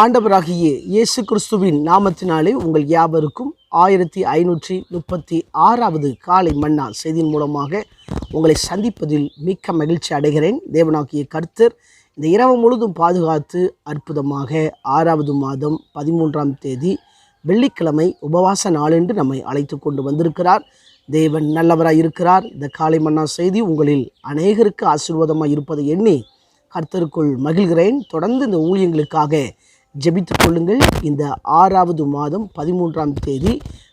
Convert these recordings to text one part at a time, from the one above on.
ஆண்டவராகிய இயேசு கிறிஸ்துவின் நாமத்தினாலே உங்கள் யாவருக்கும் ஆயிரத்தி ஐநூற்றி முப்பத்தி ஆறாவது காலை மன்னா செய்தியின் மூலமாக உங்களை சந்திப்பதில் மிக்க மகிழ்ச்சி அடைகிறேன். தேவனாகிய கர்த்தர் இந்த இரவு முழுதும் பாதுகாத்து அற்புதமாக ஆறாவது மாதம் பதிமூன்றாம் தேதி வெள்ளிக்கிழமை உபவாச நாளென்று நம்மை அழைத்து கொண்டு வந்திருக்கிறார். தேவன் நல்லவராக இருக்கிறார் இந்த காலை மன்னா செய்தி உங்களில் அநேகருக்கு ஆசீர்வாதமாக இருப்பதை எண்ணி கர்த்தருக்குள் மகிழ்கிறேன். தொடர்ந்து இந்த ஊழியங்களுக்காக ஜெபித்துக் கொள்ளுங்கள். இந்த ஆறாவது மாதம் பதிமூன்றாம் தேதி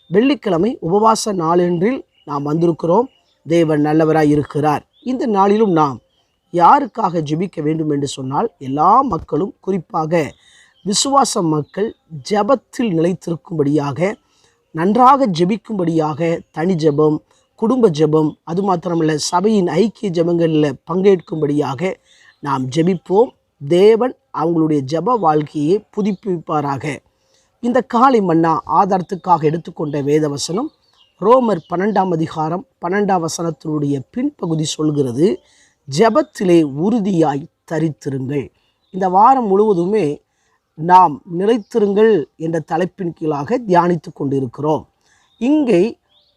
வெள்ளிக்கிழமை உபவாச நாளென்றில் நாம் வந்திருக்கிறோம். தேவன் நல்லவராய் இருக்கிறார். இந்த நாளிலும் நாம் யாருக்காக ஜெபிக்க வேண்டும் என்று சொன்னால் எல்லா மக்களும் குறிப்பாக விசுவாச மக்கள் ஜெபத்தில் நிலைத்திருக்கும்படியாக நன்றாக ஜெபிக்கும்படியாக தனி ஜெபம் குடும்ப ஜெபம் அது மாத்திரமல்ல சபையின் ஐக்கிய ஜெபங்களில் பங்கேற்கும்படியாக நாம் ஜெபிப்போம். தேவன் அவங்களுடைய ஜெப வாழ்க்கையை புதுப்பிப்பாராக. இந்த காலை மன்னா ஆதாரத்துக்காக எடுத்துக்கொண்ட வேதவசனம் ரோமர் பன்னெண்டாம் அதிகாரம் பன்னெண்டாம் வசனத்தினுடைய பின்பகுதி சொல்கிறது ஜெபத்திலே உறுதியாய் தரித்திருங்கள். இந்த வாரம் முழுவதுமே நாம் நிலைத்திருங்கள் என்ற தலைப்பின் கீழாக தியானித்து கொண்டிருக்கிறோம். இங்கே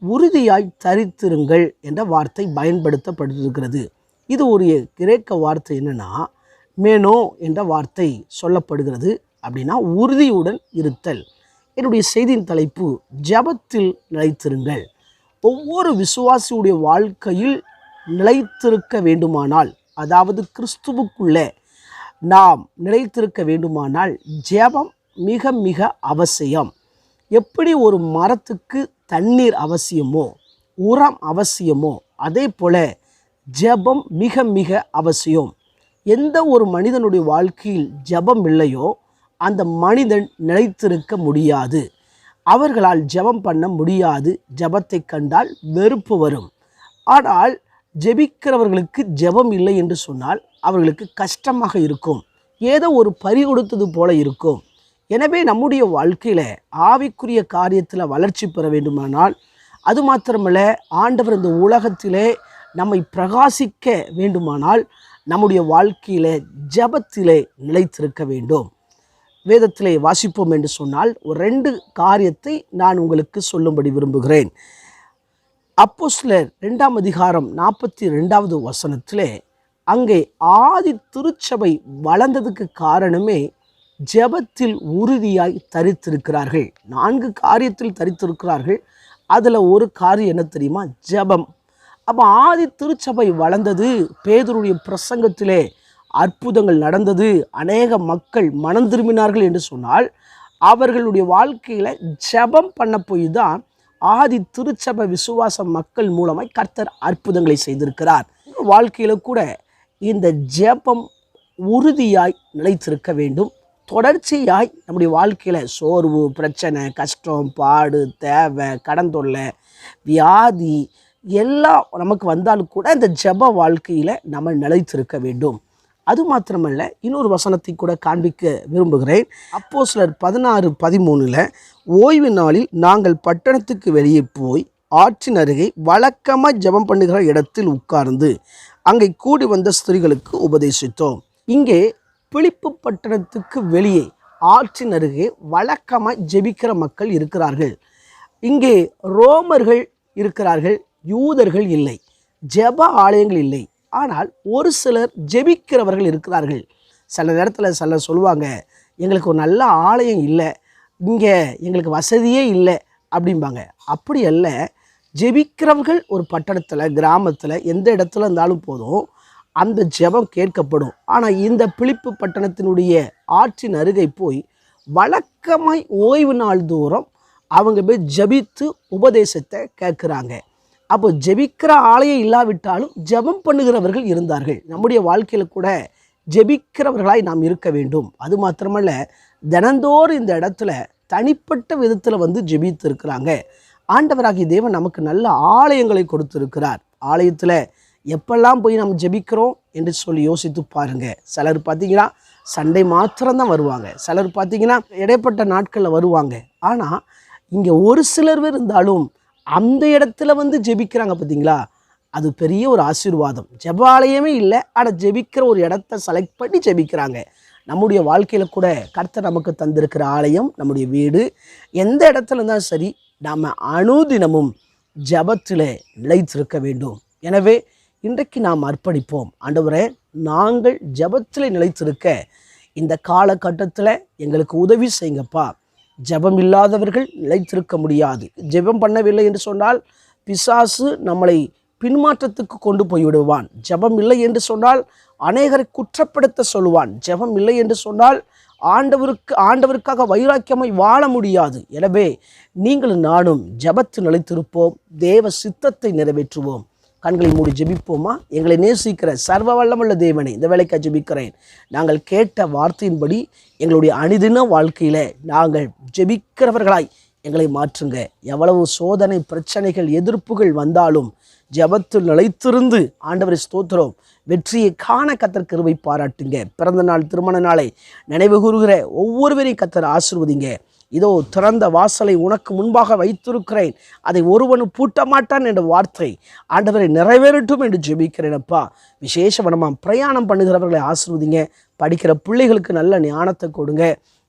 உறுதியாய் தரித்திருங்கள் என்ற வார்த்தை பயன்படுத்தப்பட்டிருக்கிறது. இது ஒரு கிரேக்க வார்த்தை என்னன்னா மேனோ என்ற வார்த்தை சொல்லப்படுகிறது அப்படின்னா உறுதியுடன் இருத்தல். என்னுடைய செய்தியின் தலைப்பு ஜபத்தில் நிலைத்திருங்கள். ஒவ்வொரு விசுவாசியுடைய வாழ்க்கையில் நிலைத்திருக்க வேண்டுமானால் அதாவது கிறிஸ்துவுக்குள்ளே நாம் நிலைத்திருக்க வேண்டுமானால் ஜெபம் மிக மிக அவசியம். எப்படி ஒரு மரத்துக்கு தண்ணீர் அவசியமோ உரம் அவசியமோ அதே போல் ஜெபம் மிக மிக அவசியம். எந்த ஒரு மனிதனுடைய வாழ்க்கையில் ஜெபம் இல்லையோ அந்த மனிதன் நிலைத்திருக்க முடியாது. அவர்களால் ஜெபம் பண்ண முடியாது. ஜபத்தை கண்டால் வெறுப்பு வரும். ஆனால் ஜெபிக்கிறவர்களுக்கு ஜெபம் இல்லை என்று சொன்னால் அவர்களுக்கு கஷ்டமாக இருக்கும். ஏதோ ஒரு பறி கொடுத்தது போல இருக்கும். எனவே நம்முடைய வாழ்க்கையில் ஆவிக்குரிய காரியத்தில் வளர்ச்சி பெற வேண்டுமானால் அது மாத்திரமல்ல ஆண்டவர் இந்த உலகத்திலே நம்மை பிரகாசிக்க வேண்டுமானால் நம்முடைய வாழ்க்கையில் ஜபத்திலே நிலைத்திருக்க வேண்டும். வேதத்திலே வாசிப்போம் என்று சொன்னால் ஒரு ரெண்டு காரியத்தை நான் உங்களுக்கு சொல்லும்படி விரும்புகிறேன். அப்போஸ்லர் ரெண்டாம் அதிகாரம் நாற்பத்தி ரெண்டாவது வசனத்திலே அங்கே ஆதி திருச்சபை வளர்ந்ததுக்கு காரணமே ஜெபத்தில் உறுதியாய் தரித்திருக்கிறார்கள். நான்கு காரியத்தில் தரித்திருக்கிறார்கள். அதில் ஒரு காரியம் என்ன தெரியுமா? ஜெபம். அப்போ ஆதி திருச்சபை வளர்ந்தது பேதருடைய பிரசங்கத்திலே அற்புதங்கள் நடந்தது. அநேக மக்கள் மனம் திரும்பினார்கள் என்று சொன்னால் அவர்களுடைய வாழ்க்கையில் ஜெபம் பண்ண போய் தான் ஆதி திருச்சபை விசுவாச மக்கள் மூலமாய் கர்த்தர் அற்புதங்களை செய்திருக்கிறார். வாழ்க்கையில் கூட இந்த ஜெபம் உறுதியாய் நிலைத்திருக்க வேண்டும். தொடர்ச்சியாய் நம்முடைய வாழ்க்கையில் சோர்வு பிரச்சனை கஷ்டம் பாடு தேவை கடன் தொல்லை வியாதி எல்லாம் நமக்கு வந்தாலும் கூட இந்த ஜெப வாழ்க்கையில் நம்ம நிலைத்திருக்க வேண்டும். அது மாத்திரமல்ல இன்னொரு வசனத்தை கூட காண்பிக்க விரும்புகிறேன். அப்போ சிலர் பதினாறு பதிமூணில் ஓய்வு நாளில் நாங்கள் பட்டணத்துக்கு வெளியே போய் ஆற்றின் அருகே வழக்கமாக ஜெபம் பண்ணுகிற இடத்தில் உட்கார்ந்து அங்கே கூடி வந்த ஸ்திரீகளுக்கு உபதேசித்தோம். இங்கே பிழிப்பு பட்டணத்துக்கு வெளியே ஆற்றின் அருகே வழக்கமாக ஜெபிக்கிற மக்கள் இருக்கிறார்கள். இங்கே ரோமர்கள் இருக்கிறார்கள். யூதர்கள் இல்லை ஜெப ஆலயங்கள் இல்லை. ஆனால் ஒரு சிலர் ஜெபிக்கிறவர்கள் இருக்கிறார்கள். சில நேரத்தில் சிலர் சொல்லுவாங்க எங்களுக்கு ஒரு நல்ல ஆலயம் இல்லை இங்கே எங்களுக்கு வசதியே இல்லை அப்படிம்பாங்க. அப்படி அல்ல ஜெபிக்கிறவர்கள் ஒரு பட்டணத்தில் கிராமத்தில் எந்த இடத்துல இருந்தாலும் போதும் அந்த ஜெபம் கேட்கப்படும். ஆனால் இந்த பிழிப்பு பட்டணத்தினுடைய ஆற்றின் அருகை போய் வழக்கமாய் ஓய்வு நாள் தூரம் அவங்க போய் ஜெபித்து உபதேசத்தை கேட்குறாங்க. அப்போ ஜெபிக்கிற ஆலயம் இல்லாவிட்டாலும் ஜெபம் பண்ணுகிறவர்கள் இருந்தார்கள். நம்முடைய வாழ்க்கையில் கூட ஜெபிக்கிறவர்களாய் நாம் இருக்க வேண்டும். அது மாத்திரமல்ல தினந்தோறும் இந்த இடத்துல தனிப்பட்ட விதத்தில் வந்து ஜெபித்து இருக்கிறாங்க ஆண்டவராகிய தேவன் நமக்கு நல்ல ஆலயங்களை கொடுத்திருக்கிறார். ஆலயத்தில் எப்பெல்லாம் போய் நம்ம ஜெபிக்கிறோம் என்று சொல்லி யோசித்து பாருங்க. சிலர் பார்த்தீங்கன்னா சண்டை மாத்திரம்தான் வருவாங்க. சிலர் பார்த்தீங்கன்னா இடைப்பட்ட நாட்களில் வருவாங்க. ஆனால் இங்கே ஒரு சிலர் இருந்தாலும் அந்த இடத்துல வந்து ஜெபிக்கிறாங்க பார்த்தீங்களா அது பெரிய ஒரு ஆசீர்வாதம். ஜெபாலயமே இல்லை ஆனால் ஜெபிக்கிற ஒரு இடத்த செலக்ட் பண்ணி ஜெபிக்கிறாங்க. நம்முடைய வாழ்க்கையில் கூட கர்த்தர் நமக்கு தந்திருக்கிற ஆலயம் நம்முடைய வீடு எந்த இடத்துல இருந்தாலும் சரி நாம் அணுதினமும் ஜபத்தில் நிலைத்திருக்க வேண்டும். எனவே இன்றைக்கு நாம் அர்ப்பணிப்போம். ஆண்டவரே நாங்கள் ஜபத்தில் நிலைத்திருக்க இந்த காலகட்டத்தில் எங்களுக்கு உதவி செய்யுங்கப்பா. ஜபம் இல்லாதவர்கள் நிலைத்திருக்க முடியாது. ஜெபம் பண்ணவில்லை என்று சொன்னால் பிசாசு நம்மளை பின்மாற்றத்துக்கு கொண்டு போய்விடுவான். ஜெபம் இல்லை என்று சொன்னால் அநேகரை குற்றப்படுத்த சொல்லுவான். ஜெபம் இல்லை என்று சொன்னால் ஆண்டவருக்கு ஆண்டவருக்காக வைராக்கியமாய் வாழ முடியாது. எனவே நீங்களும் நானும் ஜெபத்தில் நிலைத்திருப்போம். தேவ சித்தத்தை நிறைவேற்றுவோம். கண்களை மூடி ஜெபிப்போமா? எங்களை நேசிக்கிற சர்வ வல்லமுள்ள தேவனை இந்த வேலைக்காக ஜெபிக்கிறேன். நாங்கள் கேட்ட வார்த்தையின்படி எங்களுடைய அணிதின வாழ்க்கையில் நாங்கள் ஜெபிக்கிறவர்களாய் எங்களை மாற்றுங்க. எவ்வளவு சோதனை பிரச்சனைகள் எதிர்ப்புகள் வந்தாலும் ஜெபத்தில் நிலைத்திருந்து ஆண்டவரை ஸ்தோத்திரம். வெற்றியை காண கத்தர் கருவை பாராட்டுங்க. பிறந்த நாள் திருமண நாளை நினைவு கூறுகிற ஒவ்வொருவரையும் கத்தர் ஆசிர்வதிங்க. இதோ திறந்த வாசலை உனக்கு முன்பாக வைத்திருக்கிறேன். அதை ஒருவனும் பூட்ட மாட்டான் என்ற வார்த்தை ஆண்டவரை நிறைவேறட்டும் என்று ஜெபிக்கிறேனப்பா விசேஷவனமாக பிரயாணம் பண்ணுகிறவர்களை ஆசிர்வதிங்க. படிக்கிற பிள்ளைகளுக்கு நல்ல ஞானத்தை கொடுங்க.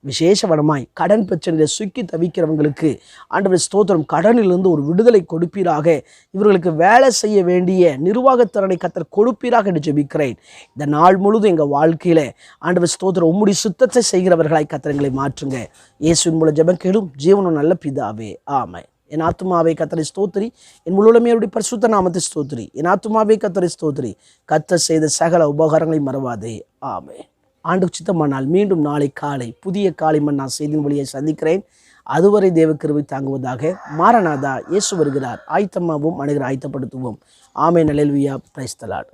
விசேஷவனமாய் கடன் பிரச்சனையில் சுக்கி தவிக்கிறவங்களுக்கு ஆண்டவர் ஸ்தோத்திரம். கடனிலிருந்து ஒரு விடுதலை கொடுப்பீராக. இவர்களுக்கு வேலை செய்ய வேண்டிய நிர்வாகத்திறனை கத்தர் கொடுப்பீராக என்று ஜெபிக்கிறேன். இந்த நாள் முழுதும் எங்கள் வாழ்க்கையில் ஆண்டவர் ஸ்தோத்திரம். உம்முடைய சுத்தத்தை செய்கிறவர்களாய் கத்திரங்களை மாற்றுங்க. இயேசுவின் மூலம் ஜெபம் கேடும் ஜீவனும் நல்ல பிதாவே. ஆமை என் ஆத்மாவை கத்தரை ஸ்தோத்திரி. என் முழுமையுடைய பரிசுத்த நாமத்தை ஸ்தோத்திரி. என் ஆத்மாவை கத்தரை ஸ்தோத்திரி. கத்த செய்த சகல உபகாரங்களை மறவாதே. ஆமே ஆண்டு சித்தமானால் மீண்டும் நாளை காலை புதிய காலை மண் நான் செய்தின் வழியை சந்திக்கிறேன். அதுவரை தேவ தாங்குவதாக மாரநாதா இயேசு வருகிறார். ஆயத்தமாவும் அணுகிற ஆயத்தப்படுத்துவோம். ஆமை நலல்வியா பிரைஸ்தலாடு